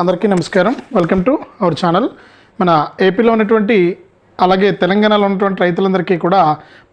అందరికీ నమస్కారం. Welcome to our channel మన ఏపీలో ఉన్నటువంటి అలాగే తెలంగాణలో ఉన్నటువంటి రైతులందరికీ కూడా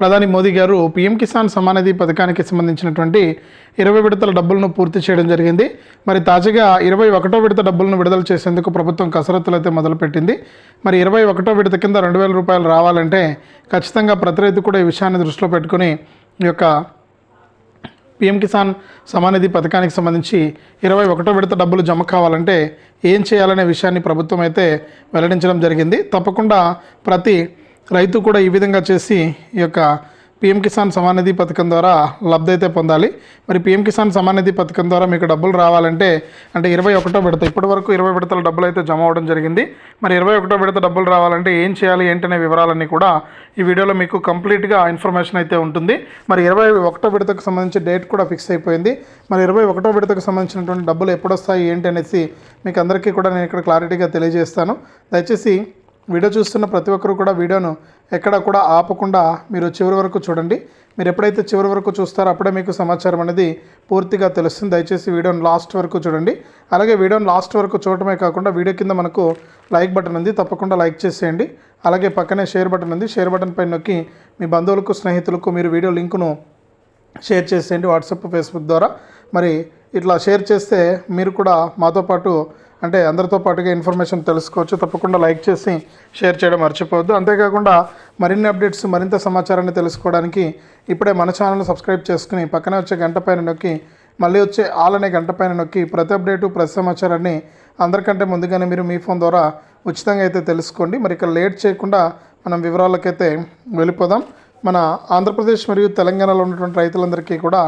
ప్రధాని మోదీ గారు పీఎం కిసాన్ సమానిధి పథకానికి సంబంధించినటువంటి ఇరవై విడతల డబ్బులను పూర్తి చేయడం జరిగింది. మరి తాజాగా ఇరవై ఒకటో విడత డబ్బులను విడుదల చేసేందుకు ప్రభుత్వం కసరత్తులు అయితే మొదలుపెట్టింది. మరి ఇరవై ఒకటో విడత కింద రెండు వేల రూపాయలు రావాలంటే ఖచ్చితంగా ప్రతి రైతు కూడా ఈ విషయాన్ని దృష్టిలో పెట్టుకుని ఈ యొక్క పిఎం కిసాన్ సమానిధి పథకానికి సంబంధించి ఇరవై ఒకటో విడత డబ్బులు జమ కావాలంటే ఏం చేయాలనే విషయాన్ని ప్రభుత్వం అయితే వెల్లడించడం జరిగింది. తప్పకుండా ప్రతి రైతు కూడా ఈ విధంగా చేసి ఈ యొక్క పిఎం కిసాన్ సమానిధి పథకం ద్వారా లబ్ధి అయితే పొందాలి. మరి పిఎం కిసాన్ సమానిధి పథకం ద్వారా మీకు డబ్బులు రావాలంటే అంటే ఇరవై ఒకటో విడత ఇప్పటి వరకు ఇరవై విడతల డబ్బులు అయితే జమ అవ్వడం జరిగింది. మరి ఇరవై ఒకటో విడత డబ్బులు రావాలంటే ఏం చేయాలి ఏంటనే వివరాలన్నీ కూడా ఈ వీడియోలో మీకు కంప్లీట్గా ఇన్ఫర్మేషన్ అయితే ఉంటుంది. మరి ఇరవై ఒకటో విడతకు సంబంధించి డేట్ కూడా ఫిక్స్ అయిపోయింది. మరి ఇరవై ఒకటో విడతకు సంబంధించినటువంటి డబ్బులు ఎప్పుడు వస్తాయి ఏంటి అనేసి మీకు అందరికీ కూడా నేను ఇక్కడ క్లారిటీగా తెలియజేస్తాను. దయచేసి వీడియో చూస్తున్న ప్రతి ఒక్కరు కూడా వీడియోను ఎక్కడ కూడా ఆపకుండా మీరు చివరి వరకు చూడండి. మీరు ఎప్పుడైతే చివరి వరకు చూస్తారో అప్పుడే మీకు సమాచారం అనేది పూర్తిగా తెలుస్తుంది. దయచేసి వీడియోను లాస్ట్ వరకు చూడండి. అలాగే వీడియోని లాస్ట్ వరకు చూడటమే కాకుండా వీడియో కింద మనకు లైక్ బటన్ ఉంది. తప్పకుండా లైక్ చేసేయండి. అలాగే పక్కనే షేర్ బటన్ ఉంది. షేర్ బటన్ పైన నొక్కి మీ బంధువులకు స్నేహితులకు మీరు వీడియో లింకును షేర్ చేసేయండి. వాట్సాప్ ఫేస్బుక్ ద్వారా. మరి ఇట్లా షేర్ చేస్తే మీరు కూడా మాతో పాటు అంటే అందరితో పాటుగా ఇన్ఫర్మేషన్ తెలుసుకోవచ్చు. తప్పకుండా లైక్ చేసి షేర్ చేయడం మర్చిపోవద్దు. అంతేకాకుండా మరిన్ని అప్డేట్స్ మరింత సమాచారాన్ని తెలుసుకోవడానికి ఇప్పుడే మన ఛానల్ని సబ్స్క్రైబ్ చేసుకుని పక్కనే వచ్చే గంట పైన నొక్కి మళ్ళీ వచ్చే ఆల్ అనే గంట పైన నొక్కి ప్రతి అప్డేటు ప్రతి సమాచారాన్ని అందరికంటే ముందుగానే మీరు మీ ఫోన్ ద్వారా ఉచితంగా అయితే తెలుసుకోండి. మరి ఇక్కడ లేట్ చేయకుండా మనం వివరాలకైతే వెళ్ళిపోదాం. మన ఆంధ్రప్రదేశ్ మరియు తెలంగాణలో ఉన్నటువంటి రైతులందరికీ కూడా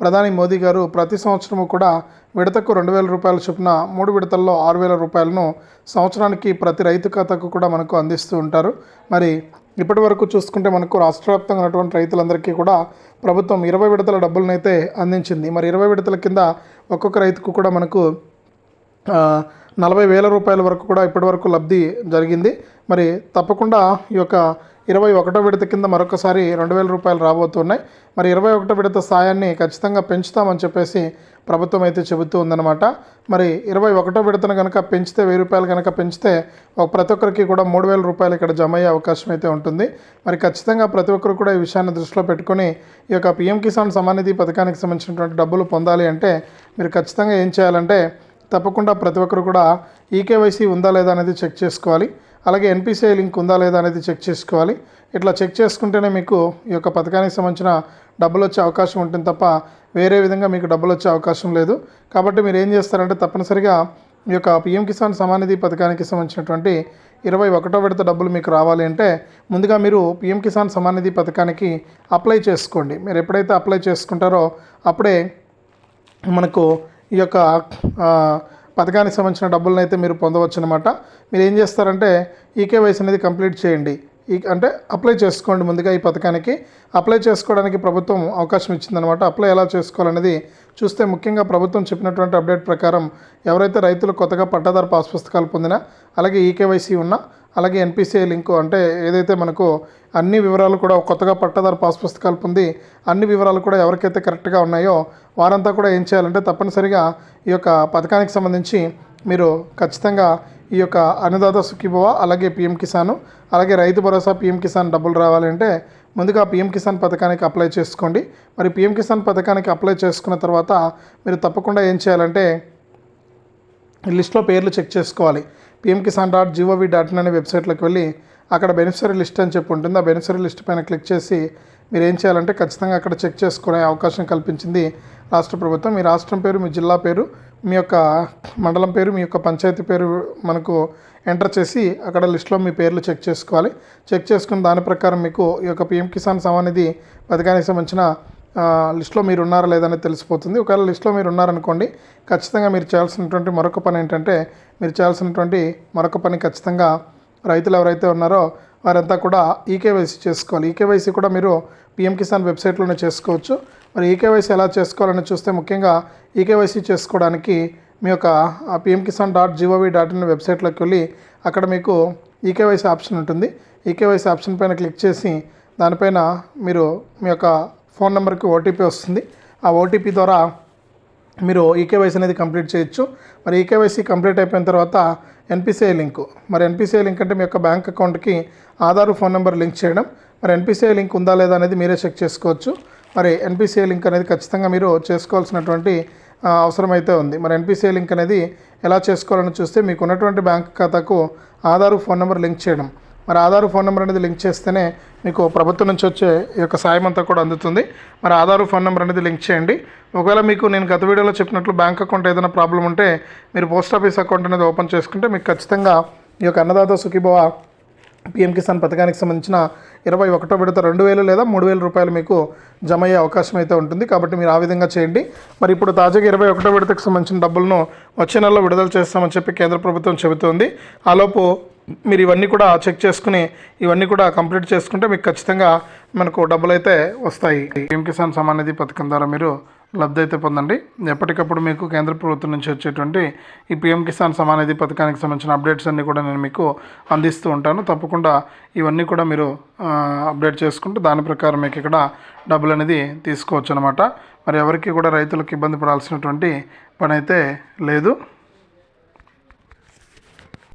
ప్రధాని మోదీ గారు ప్రతి సంవత్సరము కూడా విడతకు రెండు వేల రూపాయల చొప్పున మూడు విడతల్లో ఆరు వేల రూపాయలను సంవత్సరానికి ప్రతి రైతు ఖాతాకు కూడా మనకు అందిస్తూ ఉంటారు. మరి ఇప్పటి వరకు చూసుకుంటే మనకు రాష్ట్ర వ్యాప్తంగా ఉన్నటువంటి రైతులందరికీ కూడా ప్రభుత్వం ఇరవై విడతల డబ్బులనైతే అందించింది. మరి ఇరవై విడతల కింద ఒక్కొక్క రైతుకు కూడా మనకు నలభై వేల రూపాయల వరకు కూడా ఇప్పటి వరకు లబ్ధి జరిగింది. మరి తప్పకుండా ఈ యొక్క ఇరవై ఒకటో విడత కింద మరొకసారి రెండు వేల రూపాయలు రాబోతున్నాయి. మరి ఇరవై ఒకటో విడత సాయాన్ని ఖచ్చితంగా పెంచుతామని చెప్పేసి ప్రభుత్వం అయితే చెబుతూ ఉందన్నమాట. మరి ఇరవై ఒకటో విడతను కనుక పెంచితే వెయ్యి రూపాయలు కనుక పెంచితే ఒక ప్రతి ఒక్కరికి కూడా మూడు వేల రూపాయలు ఇక్కడ జమ అయ్యే అవకాశం అయితే ఉంటుంది. మరి ఖచ్చితంగా ప్రతి ఒక్కరు కూడా ఈ విషయాన్ని దృష్టిలో పెట్టుకొని ఈ యొక్క పిఎం కిసాన్ సమానిధి పథకానికి సంబంధించినటువంటి డబ్బులు పొందాలి అంటే మీరు ఖచ్చితంగా ఏం చేయాలంటే తప్పకుండా ప్రతి ఒక్కరు కూడా ఈకేవైసీ ఉందా లేదా అనేది చెక్ చేసుకోవాలి. అలాగే ఎన్పిసిఐ లింక్ ఉందా లేదా అనేది చెక్ చేసుకోవాలి. ఇట్లా చెక్ చేసుకుంటేనే మీకు ఈ యొక్క పథకానికి సంబంధించిన డబ్బులు వచ్చే అవకాశం ఉంటుంది తప్ప వేరే విధంగా మీకు డబ్బులు వచ్చే అవకాశం లేదు. కాబట్టి మీరు ఏం చేస్తారంటే తప్పనిసరిగా ఈ యొక్క పిఎం కిసాన్ సమానిధి పథకానికి సంబంధించినటువంటి ఇరవై ఒకటో విడత డబ్బులు మీకు రావాలి అంటే ముందుగా మీరు పిఎం కిసాన్ సమానిధి పథకానికి అప్లై చేసుకోండి. మీరు ఎప్పుడైతే అప్లై చేసుకుంటారో అప్పుడే మనకు ఈ యొక్క పథకానికి సంబంధించిన డబ్బులను అయితే మీరు పొందవచ్చు అనమాట మీరు ఏం చేస్తారంటే ఈకేవైసీ అనేది కంప్లీట్ చేయండి. ఈ అంటే అప్లై చేసుకోండి ముందుగా ఈ పథకానికి. అప్లై చేసుకోవడానికి ప్రభుత్వం అవకాశం ఇచ్చిందనమాట అప్లై ఎలా చేసుకోవాలనేది చూస్తే ముఖ్యంగా ప్రభుత్వం చెప్పినటువంటి అప్డేట్ ప్రకారం ఎవరైతే రైతులు కొత్తగా పట్టాదారు పాస్ పుస్తకాలు పొందినా అలాగే ఈకేవైసీ ఉన్నా అలాగే ఎన్పిసిఐ లింకు అంటే ఏదైతే మనకు అన్ని వివరాలు కూడా కొత్తగా పట్టాదారు పాస్ పుస్తకాలు పొంది అన్ని వివరాలు కూడా ఎవరికైతే కరెక్ట్గా ఉన్నాయో వారంతా కూడా ఏం చేయాలంటే తప్పనిసరిగా ఈ యొక్క పథకానికి సంబంధించి మీరు ఖచ్చితంగా ఈ యొక్క అన్నదాత సుఖీభవ అలాగే పిఎం కిసాన్ అలాగే రైతు భరోసా పిఎం కిసాన్ డబ్బులు రావాలంటే ముందుగా పిఎం కిసాన్ పథకానికి అప్లై చేసుకోండి. మరి పిఎం కిసాన్ పథకానికి అప్లై చేసుకున్న తర్వాత మీరు తప్పకుండా ఏం చేయాలంటే ఈ లిస్ట్లో పేర్లు చెక్ చేసుకోవాలి. PM Kisan dot GOV dot in అనే వెబ్సైట్లోకి వెళ్ళి అక్కడ బెనిఫిషరీ లిస్ట్ అని చెప్పి ఉంటుంది. ఆ బెనిఫిషరీ లిస్ట్ పైన క్లిక్ చేసి మీరు ఏం చేయాలంటే ఖచ్చితంగా అక్కడ చెక్ చేసుకునే అవకాశం కల్పించింది రాష్ట్ర ప్రభుత్వం. మీ రాష్ట్రం పేరు మీ జిల్లా పేరు మీ యొక్క మండలం పేరు మీ యొక్క పంచాయతీ పేరు మనకు ఎంటర్ చేసి అక్కడ లిస్ట్లో మీ పేర్లు చెక్ చేసుకోవాలి. చెక్ చేసుకున్న దాని ప్రకారం మీకు ఈ యొక్క పిఎం కిసాన్ సమానిధి పథకానికి సంబంధించిన లిస్ట్లో మీరు ఉన్నారా లేదనేది తెలిసిపోతుంది. ఒకవేళ లిస్ట్లో మీరు ఉన్నారనుకోండి ఖచ్చితంగా మీరు చేయాల్సినటువంటి మరొక పని ఏంటంటే మీరు చేయాల్సినటువంటి మరొక పని ఖచ్చితంగా రైతులు ఎవరైతే ఉన్నారో వారంతా కూడా ఈకేవైసీ చేసుకోవాలి. ఈకేవైసీ కూడా మీరు పిఎం కిసాన్ వెబ్సైట్లోనే చేసుకోవచ్చు. మరి ఈకేవైసీ ఎలా చేసుకోవాలని చూస్తే ముఖ్యంగా ఈకేవైసీ చేసుకోవడానికి మీ యొక్క PM Kisan dot GOV dot in వెబ్సైట్లోకి వెళ్ళి అక్కడ మీకు ఈకేవైసీ ఆప్షన్ ఉంటుంది. ఈకేవైసీ ఆప్షన్ పైన క్లిక్ చేసి దానిపైన మీరు మీ యొక్క ఫోన్ నెంబర్కి ఓటీపీ వస్తుంది. ఆ ఓటీపీ ద్వారా మీరు ఈకేవైసీ అనేది కంప్లీట్ చేయొచ్చు. మరి ఈకేవైసీ కంప్లీట్ అయిపోయిన తర్వాత ఎన్పిసిఐ లింక్. మరి ఎన్పిసిఐ లింక్ అంటే మీ యొక్క బ్యాంక్ అకౌంట్కి ఆధార్ ఫోన్ నెంబర్ లింక్ చేయడం. మరి ఎన్పిసిఐ లింక్ ఉందా లేదా అనేది మీరే చెక్ చేసుకోవచ్చు. మరి ఎన్పిసిఐ లింక్ అనేది ఖచ్చితంగా మీరు చేసుకోవాల్సినటువంటి అవసరమైతే ఉంది. మరి ఎన్పిసిఐ లింక్ అనేది ఎలా చేసుకోవాలని చూస్తే మీకు ఉన్నటువంటి బ్యాంక్ ఖాతాకు ఆధార్ ఫోన్ నెంబర్ లింక్ చేయడం. మరి ఆధార్ ఫోన్ నెంబర్ అనేది లింక్ చేస్తేనే మీకు ప్రభుత్వం నుంచి వచ్చే ఈ యొక్క సాయం అంతా కూడా అందుతుంది. మరి ఆధార్ ఫోన్ నెంబర్ అనేది లింక్ చేయండి. ఒకవేళ మీకు నేను గత వీడియోలో చెప్పినట్లు బ్యాంక్ అకౌంట్ ఏదైనా ప్రాబ్లం ఉంటే మీరు పోస్ట్ ఆఫీస్ అకౌంట్ అనేది ఓపెన్ చేసుకుంటే మీకు ఖచ్చితంగా ఈ యొక్క అన్నదాత సుఖీభవ పిఎం కిసాన్ పథకానికి సంబంధించిన ఇరవై ఒకటో విడత రెండు వేలు లేదా మూడు వేల రూపాయలు మీకు జమ అయ్యే అవకాశం అయితే ఉంటుంది. కాబట్టి మీరు ఆ విధంగా చేయండి. మరి ఇప్పుడు తాజాగా ఇరవై ఒకటో విడతకు సంబంధించిన డబ్బులను వచ్చే నెలలో విడుదల చేస్తామని చెప్పి కేంద్ర ప్రభుత్వం చెబుతోంది. ఆలోపు మీరు ఇవన్నీ కూడా చెక్ చేసుకుని ఇవన్నీ కూడా కంప్లీట్ చేసుకుంటే మీకు ఖచ్చితంగా మనకు డబ్బులు అయితే వస్తాయి. పిఎం కిసాన్ సమాన్ నిధి పథకం ద్వారా మీరు లబ్ధి అయితే పొందండి. ఎప్పటికప్పుడు మీకు కేంద్ర ప్రభుత్వం నుంచి వచ్చేటువంటి ఈ పిఎం కిసాన్ సమాన్ నిధి పథకానికి సంబంధించిన అప్డేట్స్ అన్నీ కూడా నేను మీకు అందిస్తూ ఉంటాను. తప్పకుండా ఇవన్నీ కూడా మీరు అప్డేట్ చేసుకుంటూ దాని ప్రకారం మీకు ఇక్కడ డబ్బులు అనేది తీసుకోవచ్చు అనమాట మరి ఎవరికి కూడా రైతులకు ఇబ్బంది పడాల్సినటువంటి పని అయితే లేదు.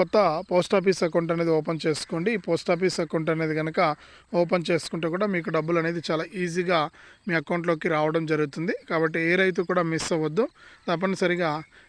కొత్త పోస్ట్ ఆఫీస్ అకౌంట్ అనేది ఓపెన్ చేసుకోండి. ఈ పోస్ట్ ఆఫీస్ అకౌంట్ అనేది కనుక ఓపెన్ చేసుకుంటే కూడా మీకు డబ్బులు అనేది చాలా ఈజీగా మీ అకౌంట్లోకి రావడం జరుగుతుంది. కాబట్టి ఏ రైతు కూడా మిస్ అవ్వద్దు. తప్పనిసరిగా